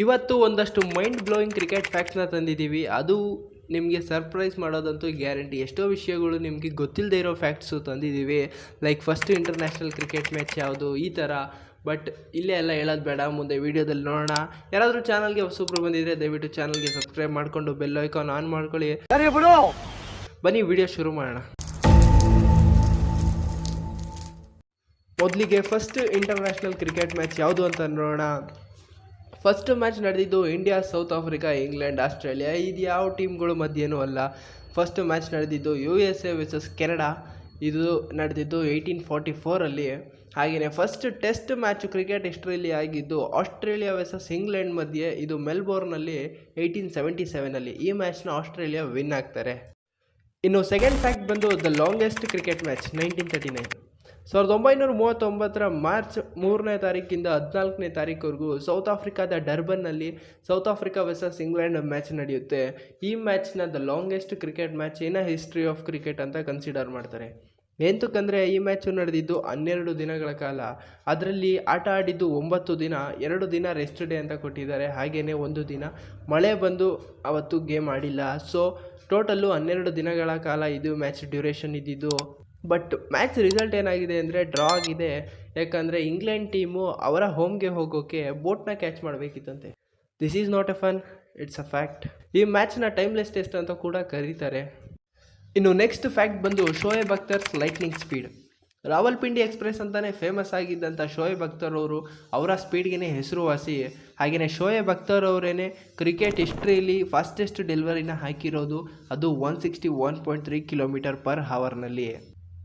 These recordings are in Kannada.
ಇವತ್ತು ಒಂದಷ್ಟು ಮೈಂಡ್ ಬ್ಲೋಯಿಂಗ್ ಕ್ರಿಕೆಟ್ ಫ್ಯಾಕ್ಟ್ಸ್ನ ತಂದಿದ್ದೀವಿ. ಅದು ನಿಮಗೆ ಸರ್ಪ್ರೈಸ್ ಮಾಡೋದಂತೂ ಗ್ಯಾರಂಟಿ ಎಷ್ಟೋ ವಿಷಯಗಳು ನಿಮಗೆ ಗೊತ್ತಿಲ್ಲದೆ ಇರೋ facts ತಂದಿದ್ದೀವಿ. Like first international cricket match ಯಾವುದು, ಈ ಥರ ಬಟ್ ಇಲ್ಲೇ ಎಲ್ಲ ಹೇಳೋದು ಬೇಡ. ಮುಂದೆ ವೀಡಿಯೋದಲ್ಲಿ ನೋಡೋಣ. ಯಾರಾದರೂ ಚಾನಲ್ಗೆ ಹೊಸಬ್ರು ಬಂದಿದ್ರೆ ದಯವಿಟ್ಟು ಚಾನಲ್ಗೆ ಸಬ್ಸ್ಕ್ರೈಬ್ ಮಾಡಿಕೊಂಡು ಬೆಲ್ ಐಕಾನ್ ಆನ್ ಮಾಡ್ಕೊಳ್ಳಿ. ಬನ್ನಿ ವಿಡಿಯೋ ಶುರು ಮಾಡೋಣ. ಮೊದಲಿಗೆ ಫಸ್ಟ್ ಇಂಟರ್ನ್ಯಾಷನಲ್ ಕ್ರಿಕೆಟ್ ಮ್ಯಾಚ್ ಯಾವುದು ಅಂತ ನೋಡೋಣ. ಫಸ್ಟ್ ಮ್ಯಾಚ್ ನಡೆದಿದ್ದು India, South Africa, England, Australia. ಇದು ಯಾವ ಟೀಮ್ಗಳು ಮಧ್ಯೇನೂ ಅಲ್ಲ. ಫಸ್ಟ್ ಮ್ಯಾಚ್ ನಡೆದಿದ್ದು U S A versus Canada. ಇದು ನಡೆದಿದ್ದು ಏಯ್ಟೀನ್ ಫಾರ್ಟಿ ಫೋರಲ್ಲಿ ಹಾಗೆಯೇ ಫಸ್ಟ್ ಟೆಸ್ಟ್ ಮ್ಯಾಚ್ ಕ್ರಿಕೆಟ್ ಹಿಸ್ಟ್ರಿಯಲ್ಲಿ ಆಗಿದ್ದು ಆಸ್ಟ್ರೇಲಿಯಾ ವರ್ಸಸ್ ಇಂಗ್ಲೆಂಡ್ ಮಧ್ಯೆ. ಇದು ಮೆಲ್ಬೋರ್ನಲ್ಲಿ ಏಯ್ಟೀನ್ ಸೆವೆಂಟಿ ಸೆವೆನಲ್ಲಿ ಈ ಮ್ಯಾಚ್ನ ಆಸ್ಟ್ರೇಲಿಯಾ ವಿನ್ ಆಗ್ತಾರೆ. ಇನ್ನು ಸೆಕೆಂಡ್ ಫ್ಯಾಕ್ಟ್ ಬಂದು the longest cricket match nineteen thirty nine ಸಾವಿರದ ಒಂಬೈನೂರ ಮೂವತ್ತೊಂಬತ್ತರ ಮಾರ್ಚ್ ಮೂರನೇ ತಾರೀಕಿಂದ ಹದಿನಾಲ್ಕನೇ ತಾರೀಕುವರೆಗೂ ಸೌತ್ ಆಫ್ರಿಕಾದ ಡರ್ಬನ್ನಲ್ಲಿ South Africa versus England match ನಡೆಯುತ್ತೆ. ಈ ಮ್ಯಾಚ್ನ the longest cricket match in history of cricket ಅಂತ ಕನ್ಸಿಡರ್ ಮಾಡ್ತಾರೆ. ಎಂತಕ್ಕಂದರೆ ಈ ಮ್ಯಾಚು ನಡೆದಿದ್ದು ಹನ್ನೆರಡು ದಿನಗಳ ಕಾಲ. ಅದರಲ್ಲಿ ಆಟ ಆಡಿದ್ದು ಒಂಬತ್ತು ದಿನ, ಎರಡು ದಿನ ರೆಸ್ಟ್ ಡೇ ಅಂತ ಕೊಟ್ಟಿದ್ದಾರೆ. ಹಾಗೆಯೇ ಒಂದು ದಿನ ಮಳೆ ಬಂದು ಅವತ್ತು ಗೇಮ್ ಆಡಿಲ್ಲ. ಸೊ ಟೋಟಲ್ಲು ಹನ್ನೆರಡು ದಿನಗಳ ಕಾಲ ಇದು ಮ್ಯಾಚ್ ಡ್ಯೂರೇಷನ್ ಇದ್ದಿದ್ದು ಬಟ್ ಮ್ಯಾಚ್ ರಿಸಲ್ಟ್ ಏನಾಗಿದೆ ಅಂದರೆ ಡ್ರಾ ಆಗಿದೆ. ಯಾಕಂದರೆ ಇಂಗ್ಲೆಂಡ್ ಟೀಮು ಅವರ ಹೋಮ್ಗೆ ಹೋಗೋಕ್ಕೆ ಬೋಟ್ನ catch ಮಾಡಬೇಕಿತ್ತಂತೆ. This is not a fun it's a fact ಈ ಮ್ಯಾಚ್ನ ಟೈಮ್ಲೆಸ್ ಟೆಸ್ಟ್ ಅಂತ ಕೂಡ ಕರೀತಾರೆ. ಇನ್ನು ನೆಕ್ಸ್ಟ್ ಫ್ಯಾಕ್ಟ್ ಬಂದು Shoaib Akhtar's lightning speed Rawalpindi express ಅಂತಲೇ ಫೇಮಸ್ ಆಗಿದ್ದಂಥ ಶೋಯೆಬ್ ಅಖ್ತರ್ ಅವರು ಅವರ ಸ್ಪೀಡ್ಗೆ ಹೆಸರುವಾಸಿ. ಹಾಗೆಯೇ ಶೋಯೆಬ್ ಅಖ್ತರ್ ಅವರೇನೆ ಕ್ರಿಕೆಟ್ ಹಿಸ್ಟ್ರಿಯಲ್ಲಿ ಫಾಸ್ಟೆಸ್ಟ್ ಡೆಲಿವರಿನ ಹಾಕಿರೋದು ಅದು one sixty one point three kilometre per ಹವರ್ನಲ್ಲಿ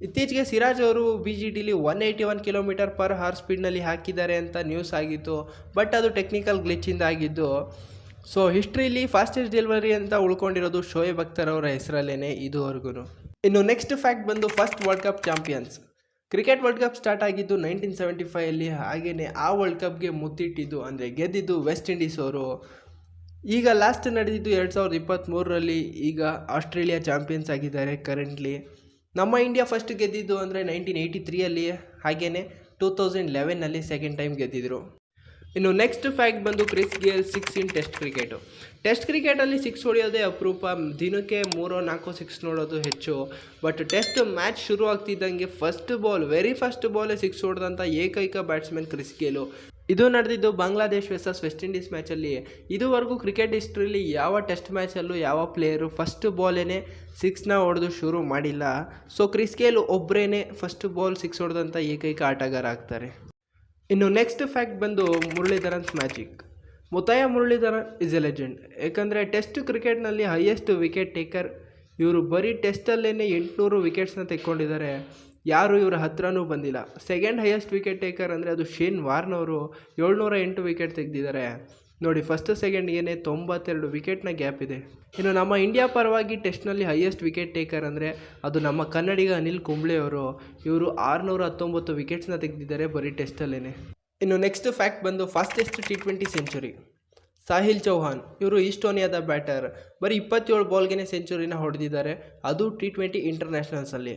ಇತ್ತೀಚೆಗೆ ಸಿರಾಜ್ ಅವರು B G ಟಿಲಿ one eighty one kilometre per hour ಸ್ಪೀಡ್ನಲ್ಲಿ ಹಾಕಿದ್ದಾರೆ ಅಂತ ನ್ಯೂಸ್ ಆಗಿತ್ತು ಬಟ್ ಅದು ಟೆಕ್ನಿಕಲ್ ಗ್ಲಿಚ್ಚಿಂದ ಆಗಿದ್ದು ಸೊ ಹಿಸ್ಟ್ರಿಲಿ ಫಾಸ್ಟೆಸ್ಟ್ ಡೆಲಿವರಿ ಅಂತ ಉಳ್ಕೊಂಡಿರೋದು ಶೋಯಬ್ ಅಖ್ತರ್ ಅವರ ಹೆಸರಲ್ಲೇ ಇದುವರೆಗೂ ಇನ್ನು ನೆಕ್ಸ್ಟ್ ಫ್ಯಾಕ್ಟ್ ಬಂದು first world cup champions cricket world cup start ಆಗಿದ್ದು ನೈನ್ಟೀನ್ ಸೆವೆಂಟಿ ಫೈವಲ್ಲಿ ಹಾಗೆಯೇ ಆ ವರ್ಲ್ಡ್ ಕಪ್ಗೆ ಮುತ್ತಿಟ್ಟಿದ್ದು, ಅಂದರೆ ಗೆದ್ದಿದ್ದು ವೆಸ್ಟ್ ಇಂಡೀಸ್ ಅವರು. ಈಗ ಲಾಸ್ಟ್ ನಡೆದಿದ್ದು ಎರಡು ಸಾವಿರದ ಇಪ್ಪತ್ತ್ಮೂರರಲ್ಲಿ ಈಗ ಆಸ್ಟ್ರೇಲಿಯಾ ಚಾಂಪಿಯನ್ಸ್ ಆಗಿದ್ದಾರೆ ಕರೆಂಟ್ಲಿ ನಮ್ಮ ಇಂಡಿಯಾ ಫಸ್ಟ್ ಗೆದ್ದಿದ್ದು ಅಂದರೆ ನೈನ್ಟೀನ್ ಏಯ್ಟಿ ತ್ರೀಯಲ್ಲಿ ಹಾಗೆಯೇ ಟೂ ತೌಸಂಡ್ ಲೆವೆನ್ನಲ್ಲಿ ಸೆಕೆಂಡ್ ಟೈಮ್ ಗೆದ್ದಿದ್ರು. ಇನ್ನು ನೆಕ್ಸ್ಟ್ ಫ್ಯಾಕ್ಟ್ ಬಂದು Chris Gayle six in test cricket test ಕ್ರಿಕೆಟಲ್ಲಿ ಸಿಕ್ಸ್ ಹೊಡೆಯೋದೇ ಅಪರೂಪ. ದಿನಕ್ಕೆ ಮೂರೋ, ನಾಲ್ಕು ಸಿಕ್ಸ್ ನೋಡೋದು ಹೆಚ್ಚು. ಬಟ್ ಟೆಸ್ಟ್ ಮ್ಯಾಚ್ ಶುರು ಆಗ್ತಿದ್ದಂಗೆ ಫಸ್ಟ್ ಬಾಲ್ ವೆರಿ ಫಸ್ಟ್ ಬಾಲೇ ಸಿಕ್ಸ್ ಹೊಡೆದಂಥ ಏಕೈಕ ಬ್ಯಾಟ್ಸ್ಮನ್ ಕ್ರಿಸ್ ಗೇಲು ಇದು ನಡೆದಿದ್ದು ಬಾಂಗ್ಲಾದೇಶ್ ವೆಸಸ್ ವೆಸ್ಟ್ ಇಂಡೀಸ್ ಮ್ಯಾಚಲ್ಲಿ ಇದುವರೆಗೂ ಕ್ರಿಕೆಟ್ ಹಿಸ್ಟ್ರಿಲಿ ಯಾವ ಟೆಸ್ಟ್ ಮ್ಯಾಚಲ್ಲೂ ಯಾವ ಪ್ಲೇಯರು ಫಸ್ಟ್ ಬಾಲೇನೆ ಸಿಕ್ಸ್ನ ಹೊಡೆದು ಶುರು ಮಾಡಿಲ್ಲ. ಸೊ ಕ್ರಿಸ್ ಗೇಲ್ ಒಬ್ಬರೇ ಫಸ್ಟ್ ಬಾಲ್ ಸಿಕ್ಸ್ ಹೊಡೆದಂಥ ಏಕೈಕ ಆಟಗಾರ ಆಗ್ತಾರೆ. ಇನ್ನು ನೆಕ್ಸ್ಟ್ ಫ್ಯಾಕ್ಟ್ ಬಂದು Muralitharan's magic Muttiah Muralitharan is a legend ಯಾಕಂದರೆ ಟೆಸ್ಟ್ ಕ್ರಿಕೆಟ್ನಲ್ಲಿ ಹೈಯೆಸ್ಟ್ ವಿಕೆಟ್ ಟೇಕರ್ ಇವರು ಬರೀ ಟೆಸ್ಟಲ್ಲೇ ಎಂಟುನೂರು ವಿಕೆಟ್ಸ್ನ ತೆಕ್ಕೊಂಡಿದ್ದಾರೆ. ಯಾರು ಇವರ ಹತ್ರನೂ ಬಂದಿಲ್ಲ. ಸೆಕೆಂಡ್ ಹೈಯೆಸ್ಟ್ ವಿಕೆಟ್ ಟೇಕರ್ ಅಂದರೆ ಅದು ಶೇನ್ ವಾರ್ನವರು ಏಳ್ನೂರ ಎಂಟು ವಿಕೆಟ್ ತೆಗೆದಿದ್ದಾರೆ. ನೋಡಿ ಫಸ್ಟ್ ಸೆಕೆಂಡ್ಗೆ ತೊಂಬತ್ತೆರಡು ವಿಕೆಟ್ನ ಗ್ಯಾಪ್ ಇದೆ. ಇನ್ನು ನಮ್ಮ ಇಂಡಿಯಾ ಪರವಾಗಿ ಟೆಸ್ಟ್ನಲ್ಲಿ ಹೈಯೆಸ್ಟ್ ವಿಕೆಟ್ ಟೇಕರ್ ಅಂದರೆ ಅದು ನಮ್ಮ ಕನ್ನಡಿಗ ಅನಿಲ್ ಕುಂಬ್ಳೆ ಅವರು. ಇವರು ಆರುನೂರ ಹತ್ತೊಂಬತ್ತು ವಿಕೆಟ್ಸ್ನ ತೆಗೆದಿದ್ದಾರೆ ಬರೀ ಟೆಸ್ಟಲ್ಲೇ ಇನ್ನು ನೆಕ್ಸ್ಟ್ ಫ್ಯಾಕ್ಟ್ ಬಂದು fastest T twenty century Sahil Chauhan ಇವರು ಈಸ್ಟೋನಿಯಾದ ಬ್ಯಾಟರ್ ಬರೀ ಇಪ್ಪತ್ತೇಳು ಬಾಲ್ಗೆ ಸೆಂಚುರಿನ ಹೊಡೆದಿದ್ದಾರೆ. ಅದು ಟಿ ಟ್ವೆಂಟಿ ಇಂಟರ್ನ್ಯಾಷನಲ್ಸಲ್ಲಿ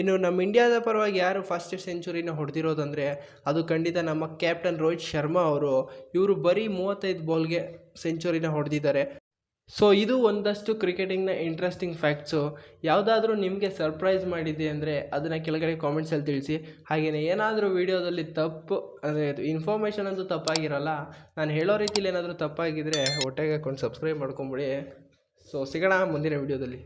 ಇನ್ನು ನಮ್ಮ ಇಂಡಿಯಾದ ಪರವಾಗಿ ಯಾರು ಫಸ್ಟ್ ಸೆಂಚುರಿನ ಹೊಡೆದಿರೋದಂದರೆ ಅದು ಖಂಡಿತ ನಮ್ಮ ಕ್ಯಾಪ್ಟನ್ ರೋಹಿತ್ ಶರ್ಮಾ ಅವರು. ಇವರು ಬರೀ ಮೂವತ್ತೈದು ಬಾಲ್ಗೆ ಸೆಂಚುರಿನ ಹೊಡೆದಿದ್ದಾರೆ. ಸೊ ಇದು ಒಂದಷ್ಟು ಕ್ರಿಕೆಟಿಂಗ್ನ ಇಂಟ್ರೆಸ್ಟಿಂಗ್ ಫ್ಯಾಕ್ಟ್ಸು ಯಾವುದಾದ್ರೂ ನಿಮಗೆ ಸರ್ಪ್ರೈಸ್ ಮಾಡಿದೆ ಅಂದರೆ ಅದನ್ನು ಕೆಳಗಡೆ ಕಾಮೆಂಟ್ಸಲ್ಲಿ ತಿಳಿಸಿ. ಹಾಗೆಯೇ ಏನಾದರೂ ವೀಡಿಯೋದಲ್ಲಿ ತಪ್ಪು, ಅಂದರೆ ಇನ್ಫಾರ್ಮೇಷನ್ ಅಂತೂ ತಪ್ಪಾಗಿರಲ್ಲ. ನಾನು ಹೇಳೋ ರೀತಿಲಿ ಏನಾದರೂ ತಪ್ಪಾಗಿದ್ದರೆ ಹೊಟ್ಟೆಗೆ ಹಾಕ್ಕೊಂಡು ಸಬ್ಸ್ಕ್ರೈಬ್ ಮಾಡ್ಕೊಂಬಿಡಿ. ಸೊ ಸಿಗೋಣ ಮುಂದಿನ ವೀಡಿಯೋದಲ್ಲಿ